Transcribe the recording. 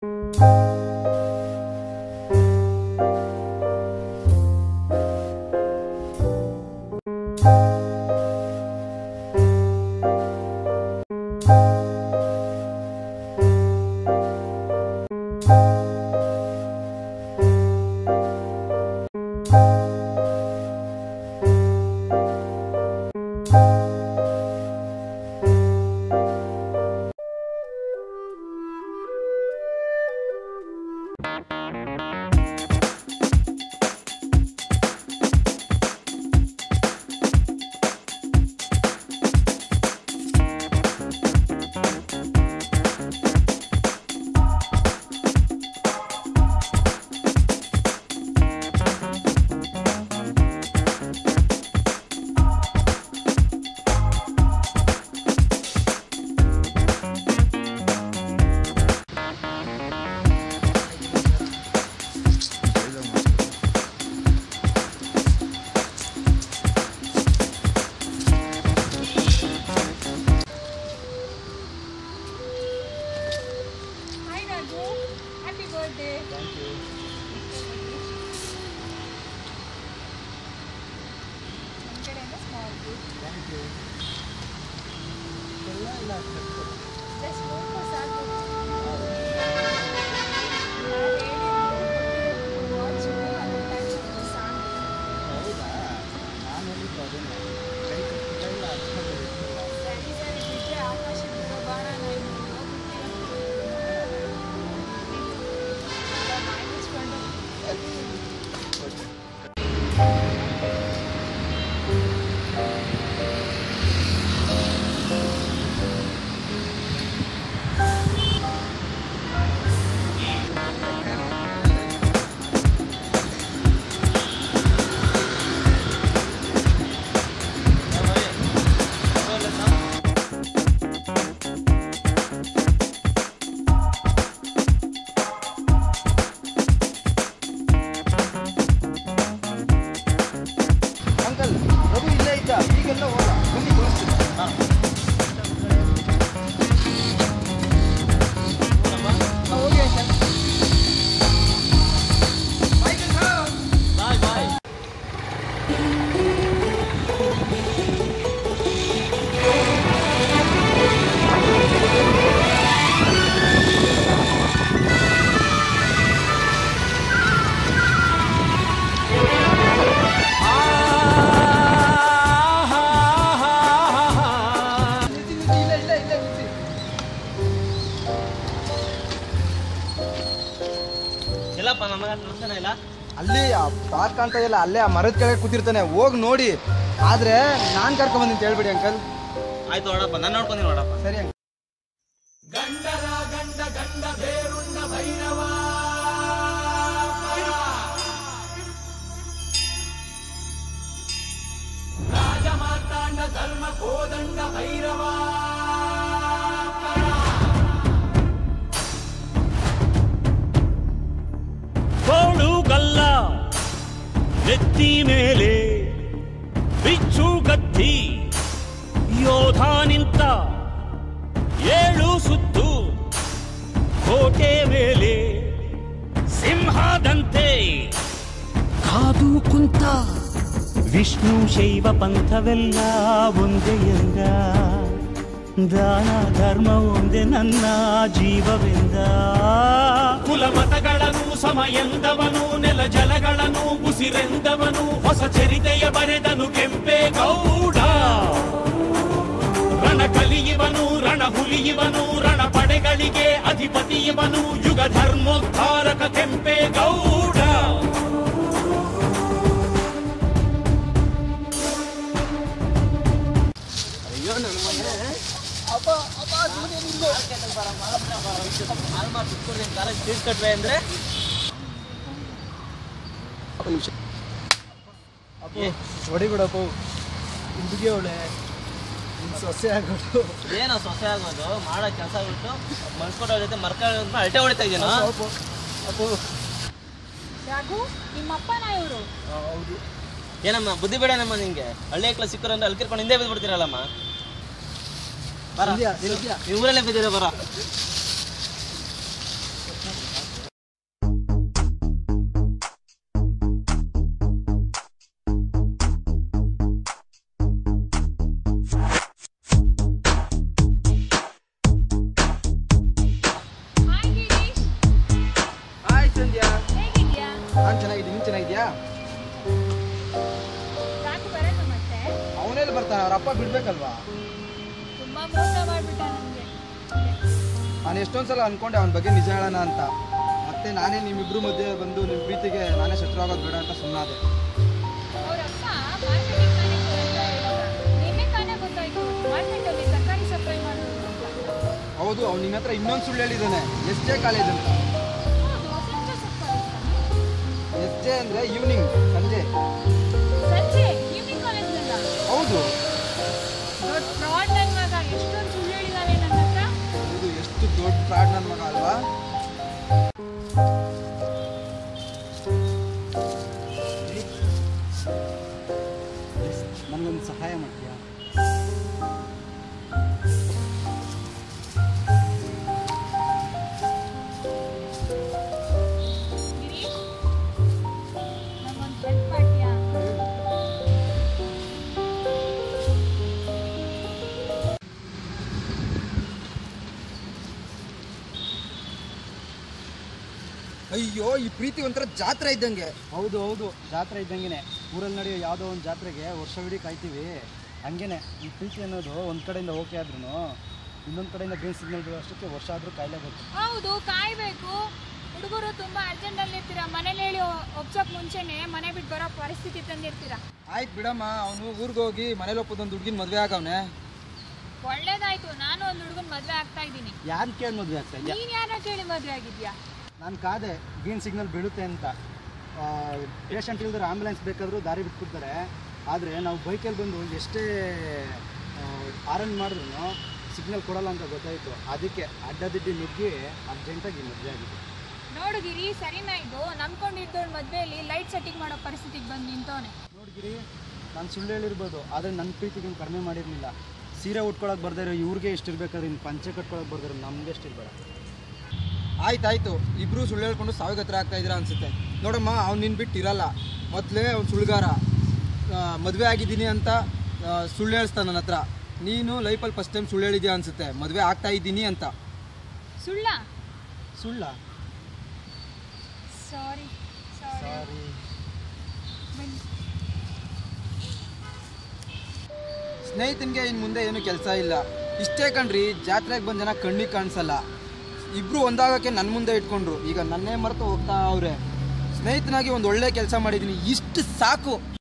Bye. はい。ಇದ್ದ ಈಗೆಲ್ಲ ಹೋದ ಬನ್ನಿ Park ಕಾಣ್ತಾ ಇಲ್ಲ ಅಲ್ಲೇ ಆ ಮರದ ಕೆಳಗೆ ಕೂತಿರ್ತಾನೆ. ಹೋಗಿ ನೋಡಿ. ಆದ್ರೆ ನಾನ್ ಕರ್ಕೊಂಡು ಬಂದಿನಿ ಅಂತ ಹೇಳ್ಬಿಡಿ ಅಂಕಲ್. ಆಯ್ತು ನೋಡಪ್ಪ ನಾನು ನೋಡ್ಕೊಂಡಿ ನೋಡಪ್ಪ. ಸರಿ ಅಂಕಲ್. ತೋಳುಗಲ್ಲ ನೆತ್ತಿ ಮೇಲೆ ಬಿಚ್ಚು ಗತ್ತಿ ಯೋಧ ನಿಂತ ಏಳು ಸುತ್ತು, ಕೋಟೆ ಮೇಲೆ ಸಿಂಹದಂತೆ ಕಾದು ಕುಂತ. ವಿಷ್ಣು ಶೈವ ಪಂಥವೆಲ್ಲ ಒಂದೇ ಎಂದ ದಾನ ಧರ್ಮ ಒಂದೇ ನನ್ನ ಜೀವವೆಂದ ಕುಲಮತಗಳನ್ನು ಸಮ ಎಂದವನು ನೆಲ ಜಲಗಳನ್ನು ಉಸಿರೆಂದವನು ಹೊಸ ಚರಿತೆಯ ಬರೆದನು ಕೆಂಪೇ ಗೌಡ ರಣ ಕಲಿಯುವನು ರಣ ಹುಲಿಯುವನು ರಣ ಪಡೆಗಳಿಗೆ ಅಧಿಪತಿ ಇವನು ಯುಗ ಧರ್ಮೋದ್ಧಾರಕ ಕೆಂಪೇ ಗೌಡ ಕಾಲೇಜ್ ಫೀಸ್ ಕಟ್ವೆ ಅಂದ್ರೆ. ಏ, ಹೊಡಿಬಿಡಪ್ಪ ಹುಡುಗಿ ಅವಳೆ ಸೊಸೆ ಆಗೋದು. ಏನೋ ಸೊಸೆ ಆಗೋದು ಮಾಡೋ ಕೆಲಸ ಬಿಟ್ಟು ಮನ್ಸ್ಕೊಟ್ಟವ್ರ ಜೊತೆ ಮರ್ಕ ಅಲ್ಟೆ ಹೊಡಿತಾ ಇದೀನೋ? ಅಪ್ಪು ಅಪ್ಪು ರಘು ನಿಮ್ಮಪ್ಪನ ಇವರು. ಹೌದು. ಏನಮ್ಮ ಬುದ್ಧಿ ಬೇಡನಮ್ಮ ನಿಂಗೆ? ಹಳ್ಳಿ ಕ್ಲಾಸ್ ಸಿಕ್ಕರು ಅಂದ್ರೆ ಅಲ್ಕಿರ್ಕೊಂಡು ಹಿಂದೆ ಬಿದ್ದು ಊರಲ್ಲೇ ಬಿದ್ದಿರೋ ಬರ ನಾನು ಚೆನ್ನಾಗಿದ್ದೀನಿ ನೀನು ಚೆನ್ನಾಗಿದ್ಯಾ ಅವನೇಲಿ ಬರ್ತಾನೆ ಅವರಪ್ಪ ಬಿಡ್ಬೇಕಲ್ವಾ ತುಂಬಾ ಮೋಸ ಮಾಡ್ಬಿಟ್ಟ ನಮ್ಗೆ. ನಾನು ಎಷ್ಟೊಂದು ಸಲ ಅನ್ಕೊಂಡೆ ಅವನ ಬಗ್ಗೆ ನಿಜ ಹೇಳೋಣ ಅಂತ. ಮತ್ತೆ ನಾನೇ ನಿಮ್ಮಿಬ್ರು ಮಧ್ಯೆ ಬಂದು ನಿಮ್ಮ ಪ್ರೀತಿಗೆ ನಾನೇ ಶತ್ರು ಆಗೋದು ಬೇಡ ಅಂತ ಸುಮ್ಮನಾದೆ ಹೌದು ಅವ್ನು ನಿನ್ನ ಹತ್ರ ಇನ್ನೊಂದು ಸುಳ್ಳು ಹೇಳಿದ್ದಾನೆ. ಎಸ್ ಜೆ ಕಾಲೇಜ್ ಅಂತ. ಎಸ್ ಜೆ ಅಂದರೆ ಈವ್ನಿಂಗ್ ಸಂಜೆ. ಹೌದು. ಫ್ರಾಡ್ ನನ್ನ ಮಗ ಅಲ್ವಾ ಅಯ್ಯೋ ಈ ಪ್ರೀತಿ ಒಂಥರ ಜಾತ್ರೆ ಇದ್ದಂಗೆ. ಹೌದು ಹೌದು. ಜಾತ್ರೆ ಇದ್ದಂಗೆನೆ. ಊರಲ್ಲಿ ನಡೆಯೋ ಯಾವುದೋ ಒಂದು ಜಾತ್ರೆಗೆ ವರ್ಷವಿಡೀ ಕಾಯ್ತೀವಿ. ಹಂಗೇನೆ ಈ ಪ್ರೀತಿ ಅನ್ನೋದು ಒಂದ್ ಕಡೆಯಿಂದ ಓಕೆ ಆದ್ರೂ ಇನ್ನೊಂದು ಕಡೆಯಿಂದ ಗ್ರೀನ್ ಸಿಗ್ನಲ್ ಬರೋ ಅಷ್ಟಕ್ಕೆ ವರ್ಷ ಆದರೂ ಕಾಯಲೇಬೇಕು. ಹೌದು ಕಾಯ್ಬೇಕು. ಹುಡುಗರು ತುಂಬಾ ಅರ್ಜೆಂಟ್ ಅಲ್ಲಿ ಇರ್ತೀರಾ? ಮನೇಲಿ ಹೇಳಿ ಒಪ್ಸೋಕ್ ಮುಂಚೆನೆ ಮನೆ ಬಿಟ್ಟು ಬರೋ ಪರಿಸ್ಥಿತಿ ತಂದಿರ್ತೀರಾ? ಆಯ್ತು ಬಿಡಮ್ಮ ಅವನು ಊರಿಗೆ ಹೋಗಿ ಮನೇಲಿ ಒಪ್ಪದೊಂದು ಹುಡುಗಿನ ಮದ್ವೆ ಆಗವನೆ. ಒಳ್ಳೇದಾಯ್ತು. ನಾನು ಒಂದು ಹುಡುಗನ್ ಮದ್ವೆ ಆಗ್ತಾ ಇದ್ದೀನಿ. ಯಾರು ಕೇಳಿ ಮದುವೆ ಆಗ್ತಾ ಇದೆಯಾ? ನೀನ್ ಯಾರ ಕೇಳಿ ಮದ್ವೆ ಆಗಿದ್ಯಾ? ನಾನು ಕಾದೆ ಗ್ರೀನ್ ಸಿಗ್ನಲ್ ಬೀಳುತ್ತೆ ಅಂತ. ಪೇಷಂಟ್ ಇಲ್ದ್ರೆ ಆಂಬ್ಯುಲೆನ್ಸ್ ಬೇಕಾದರೂ ದಾರಿ ಬಿಟ್ಬಿಡ್ತಾರೆ. ಆದರೆ ನಾವು ಬೈಕಲ್ಲಿ ಬಂದು ಎಷ್ಟೇ ಆರನ್ ಮಾಡಿದ್ರು ಸಿಗ್ನಲ್ ಕೊಡಲ್ಲ ಅಂತ ಗೊತ್ತಾಯಿತು. ಅದಕ್ಕೆ ಅಡ್ಡದಿಡ್ಡಿ ನುಗ್ಗಿ ಅರ್ಜೆಂಟಾಗಿ ಮದುವೆ ಆಗಿದೆ. ನೋಡಿದಿರಿ ಸರಿನಾ ಇದು? ನಂಬ್ಕೊಂಡಿದ್ದೋಳ್ ಮದುವೆಯಲ್ಲಿ ಲೈಟ್ ಸೆಟ್ಟಿಂಗ್ ಮಾಡೋ ಪರಿಸ್ಥಿತಿಗೆ ಬಂದು ನಿಂತವನೆ. ನೋಡಿದಿರಿ ನಾನು ಸುಳ್ಳು ಹೇಳಿರ್ಬೋದು ಆದರೆ ನನ್ನ ಪ್ರೀತಿಗೆ ಕಡಿಮೆ ಮಾಡಿರಲಿಲ್ಲ. ಸೀರೆ ಉಟ್ಕೊಳಕ್ಕೆ ಬರ್ದಿರೋ ಇವ್ರಿಗೆ ಎಷ್ಟು ಇರ್ಬೇಕಾದ್ರೆ ಇನ್ನು ಪಂಚೆ ಕಟ್ಕೊಳಕ್ಕೆ ಬರ್ದಿರೋ ನಮಗೆ ಎಷ್ಟು ಇರ್ಬೇಡ. ಆಯ್ತಾಯ್ತು ಇಬ್ರು ಸುಳ್ಳು ಹೇಳ್ಕೊಂಡು ಸಾವಿಗೆ ಹತ್ರ ಆಗ್ತಾ ಇದ್ದೀರಾ ಅನ್ಸುತ್ತೆ. ನೋಡಮ್ಮ ಅವ್ನು ನಿನ್ ಬಿಟ್ಟು ಇರಲ್ಲ. ಮೊದಲೇ ಅವ್ನು ಸುಳ್ಗಾರ. ಮದುವೆ ಆಗಿದ್ದೀನಿ ಅಂತ ಸುಳ್ಳು ಹೇಳಿಸ್ತಾನೆ ನನ್ನ ಹತ್ರ. ನೀನು ಲೈಫಲ್ಲಿ ಫಸ್ಟ್ ಟೈಮ್ ಸುಳ್ಳು ಹೇಳಿದ್ಯಾ ಅನ್ಸುತ್ತೆ. ಮದುವೆ ಆಗ್ತಾ ಇದ್ದೀನಿ ಅಂತ. ಸುಳ್ಳ? ಸುಳ್ಳ? ಸಾರಿ ಸಾರಿ ಸ್ನೇಹಿತನಿಗೆ ಇನ್ನು ಮುಂದೆ ಏನು ಕೆಲಸ ಇಲ್ಲ. ಇಷ್ಟೇ ಕಣ್ರಿ ಜಾತ್ರೆಗೆ ಬಂದ ಜನ ಕಣ್ಣಿಗೆ ಕಾಣಿಸಲ್ಲ. ಇಬ್ರು ಒಂದಾಗಕ್ಕೆ ನನ್ನ ಮುಂದೆ ಇಟ್ಕೊಂಡ್ರು. ಈಗ ನನ್ನೇ ಮರೆತು ಹೋಗ್ತಾ ಅವ್ರೆ. ಸ್ನೇಹಿತನಾಗಿ ಒಂದು ಒಳ್ಳೆ ಕೆಲಸ ಮಾಡಿದ್ದೀನಿ ಇಷ್ಟು ಸಾಕು.